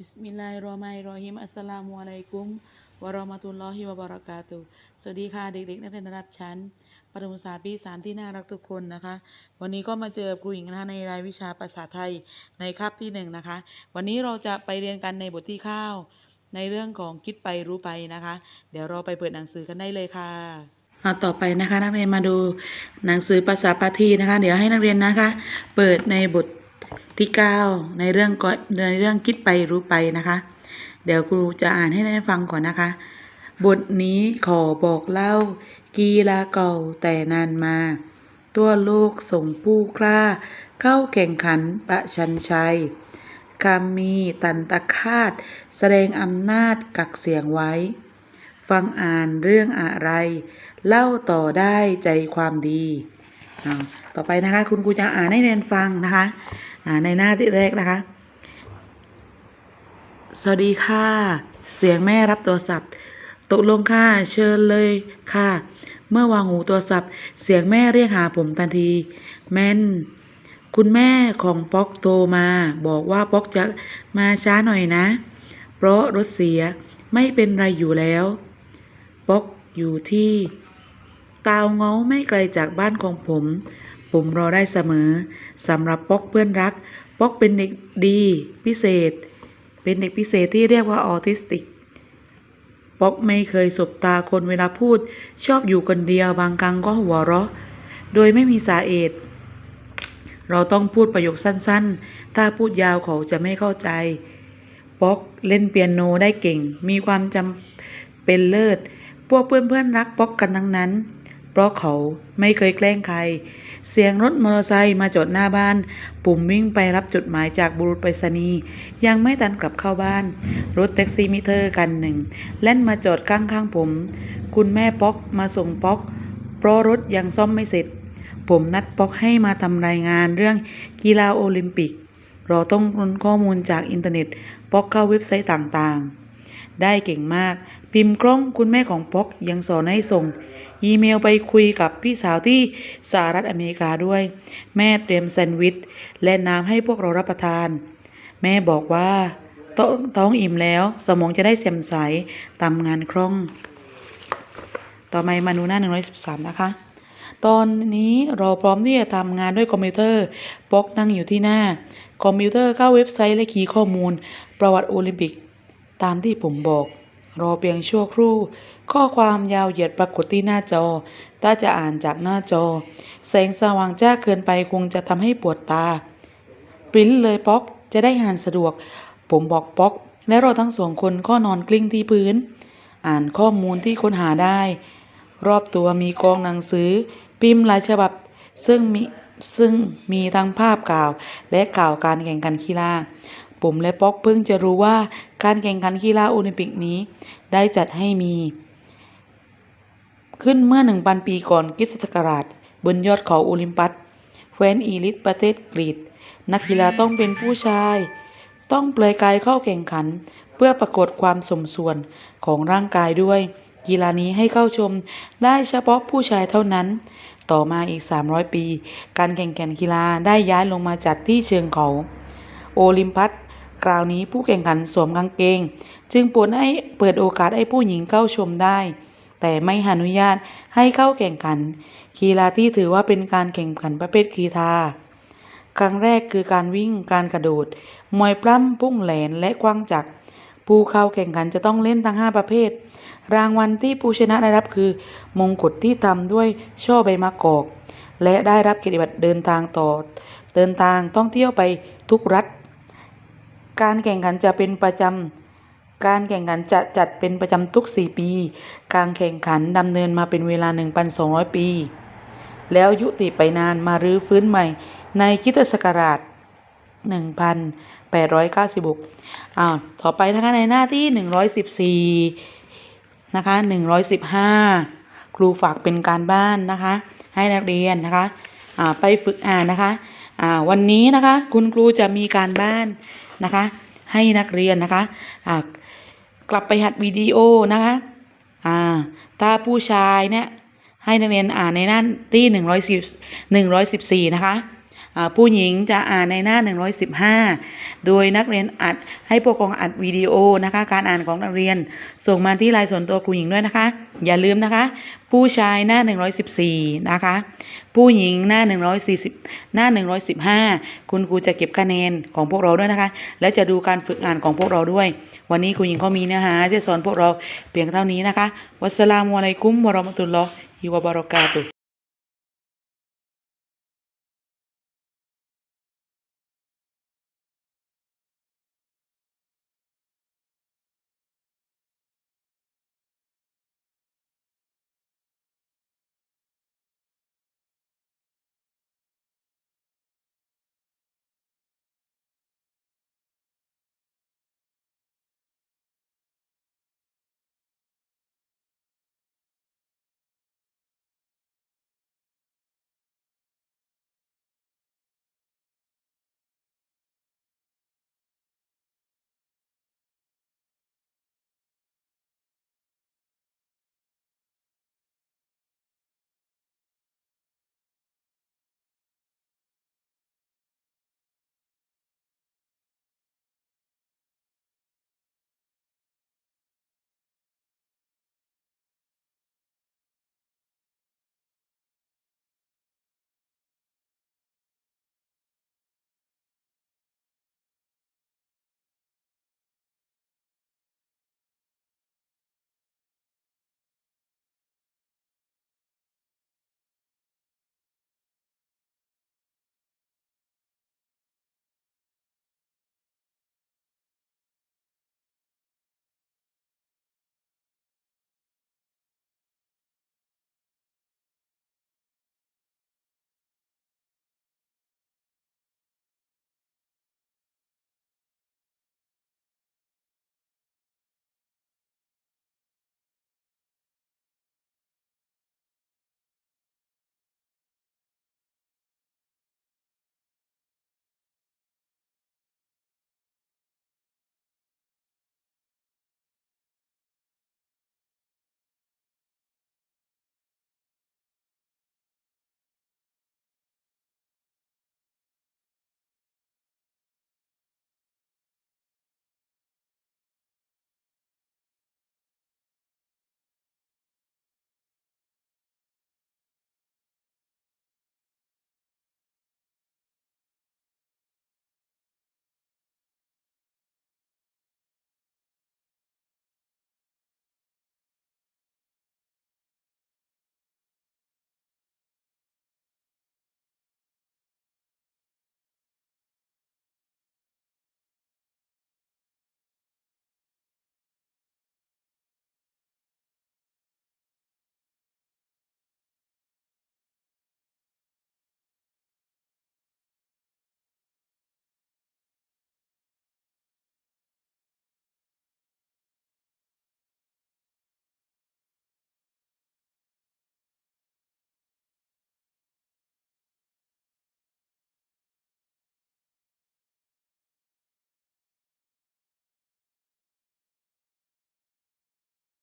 บิสมิลลาฮิรเราะห์มานิรเราะฮีมอัสสลามุอะลัยกุมวะเราะห์มะตุลลอฮิวะบะเราะกาตุสวัสดีค่ะเด็กๆ นักเรียนระดับชั้นประถมศึกษาปีสามที่น่ารักทุกคนนะคะ วันนี้ก็มาเจอครูหญิงนะคะในรายวิชาภาษาไทยในคาบที่หนึ่งนะคะ วันนี้เราจะไปเรียนกันในบทที่ข้าว ในเรื่องของคิดไปรู้ไปนะคะ เดี๋ยวเราไปเปิดหนังสือกันได้เลยค่ะเอาต่อไปนะคะนักเรียนมาดูหนังสือภาษาปาทีนะคะ เดี๋ยวให้นักเรียนนะคะ เปิดในบท ที่เก้าในเรื่องก็ในเรื่องคิดไปรู้ไปนะคะ เดี๋ยวครูจะอ่านให้ได้ฟังก่อนนะคะ บทนี้ขอบอกเล่า กีฬาเก่าแต่นานมา ตัวโลกส่งผู้กล้า เข้าแข่งขันประชันชัยคำมีตันตะคาดแสดงอำนาจกักเสียงไว้ ฟังอ่านเรื่องอะไร เล่าต่อได้ใจความดี ต่อไปนะคะ คุณครูจะอ่านให้เรียนฟังนะคะ ในหน้าที่แรกนะคะ สวัสดีค่ะ เสียงแม่รับโทรศัพท์ ตกลงค่ะ เชิญเลยค่ะ เมื่อวางหูโทรศัพท์ เสียงแม่เรียกหาผมทันที แม่น คุณแม่ของป๊อกโทรมา บอกว่าป๊อกจะมาช้าหน่อยนะ เพราะรถเสียไม่เป็นไรอยู่แล้ว ป๊อกอยู่ที่ตาวเงาไม่ไกลจากบ้านของผม ผมรอได้เสมอสำหรับป๊อกเพื่อนรัก ป๊อกเป็นเด็กดีพิเศษ เป็นเด็กพิเศษที่เรียกว่าออทิสติก ป๊อกไม่เคยสบตาคนเวลาพูด ชอบอยู่คนเดียวบางครั้งก็หัวเราะ โดยไม่มีสาเหตุเราต้องพูดประโยคสั้นๆ ถ้าพูดยาวเขาจะไม่เข้าใจ ป๊อกเล่นเปียโนได้เก่ง มีความจำเป็นเลิศ พวกเพื่อนๆรักป๊อกกันทั้งนั้น ราะเขาไม่เคยแกล้งใคร เสียงรถมอเตอร์ไซค์มาจอดหน้าบ้าน ปุ่มวิ่งไปรับจดหมายจากบุรุษไปรษณีย์ยังไม่ทันกลับเข้าบ้าน รถแท็กซี่มิเตอร์กันหนึ่งแล่นมาจอดข้างๆผม คุณแม่ป๊อกมาส่งป๊อก เพราะรถยังซ่อมไม่เสร็จ ผมนัดป๊อกให้มาทำรายงานเรื่องกีฬาโอลิมปิก เราต้องค้นข้อมูลจากอินเทอร์เน็ตป๊อกเข้าเว็บไซต์ต่างๆ ได้เก่งมาก พิมพ์กล้องคุณแม่ของป๊อกยังสอนให้ส่ง อีเมลไปคุยกับพี่สาวที่สหรัฐอเมริกาด้วย แม่เตรียมแซนด์วิชและน้ำให้พวกเรารับประทาน แม่บอกว่าตองท้องอิ่มแล้ว สมองจะได้แจ่มใสทำงานคล่อง ต่อมามาดูหน้า 113 นะคะ ตอนนี้เราพร้อมที่จะทำงานด้วยคอมพิวเตอร์ป๊อกนั่งอยู่ที่หน้า คอมพิวเตอร์เข้าเว็บไซต์และคีย์ข้อมูล ประวัติโอลิมปิก ตามที่ผมบอก รอเพียงชั่วครู่ ข้อความยาวเหยียดปรากฏที่หน้าจอ ถ้าจะอ่านจากหน้าจอ แสงสว่างจ้าเกินไปคงจะทำให้ปวดตา ปริ้นเลยป๊อก จะได้อ่านสะดวก ผมบอกป๊อก และเราทั้งสองคนก็นอนกลิ้งที่พื้น อ่านข้อมูลที่ค้นหาได้ รอบตัวมีกองหนังสือ พิมพ์หลายฉบับ ซึ่งมีซึ่งมีทั้งภาพข่าวและข่าวการแข่งขันกีฬา ผมและป๊อกเพิ่งจะรู้ว่าการแข่งขันกีฬาโอลิมปิกนี้ ได้จัดให้มี ขึ้นเมื่อหนึ่งพันปีก่อนคริสตศักราช บนยอดเขาโอลิมปัสแคว้นอีลิสประเทศกรีกนักกีฬาต้องเป็นผู้ชาย ต้องเปลือยกายเข้าแข่งขัน เพื่อปรากฏความสมส่วนของร่างกายด้วย กีฬานี้ให้เข้าชมได้เฉพาะผู้ชายเท่านั้น ต่อมาอีก 300 ปี การแข่งขันกีฬาได้ย้ายลงมาจัดที่เชิงเขา โอลิมปัส คราวนี้ผู้แข่งขันสวมกางเกง จึงปิดให้เปิดโอกาสให้ผู้หญิงเข้าชมได้ แต่ไม่อนุญาตให้เข้าแข่งขัน กีฬาที่ถือว่าเป็นการแข่งขันประเภทกีฬาครั้งแรกคือการวิ่งการกระโดด มวยปล้ำพุ่งแหลนและกว้างจักรผู้เข้าแข่งขันจะต้องเล่นทั้ง 5 ประเภท รางวัลที่ผู้ชนะได้รับคือ มงกุฎที่ทำด้วยช่อใบมะกอก และได้รับเกียรติบัตรเดินทางต่อ เดินทางท่องเที่ยวไปทุกรัฐ การแข่งขันจะเป็นประจำ การแข่งขันจะจัดเป็นประจำทุก 4 ปี การแข่งขันดำเนินมาเป็นเวลา 1,200 ปี แล้วยุติไปนานมารื้อฟื้นใหม่ในคริตศักราช 1896อ้าวต่อไปนะคะในหน้าที่ 114 นะคะ 115 ครูฝากเป็นการบ้านนะคะ ให้นักเรียนนะคะ อ่า ไปฝึกอ่านนะคะ อ่า วันนี้นะคะ คุณครูจะมีการบ้าน นะคะ ให้นักเรียนนะคะกลับไปหัดวิดีโอนะคะอ่าถ้าผู้ชายเนี่ยให้นักเรียนอ่านในหน้าที่หนึ่งร้อยสิบหนึ่งร้อยสิบสี่นะคะ ผู้หญิงจะอ่านในหน้า 115 โดยนักเรียนอัดให้ผู้ปกครองอัดวิดีโอนะคะ การอ่านของนักเรียน ส่งมาที่ไลน์ส่วนตัวครูหญิงด้วยนะคะ อย่าลืมนะคะ ผู้ชายหน้า 114 นะคะ ผู้หญิงหน้า 140 หน้า 115 คุณครูจะเก็บคะแนนของพวกเราด้วยนะคะ และจะดูการฝึกอ่านของพวกเราด้วย วันนี้ครูหญิงก็มีเนื้อหาที่จะสอนพวกเราเพียงเท่านี้นะคะ วัสสลามุอะลัยกุมวะเราะมะตุลลอฮิวะบะเราะกาตุ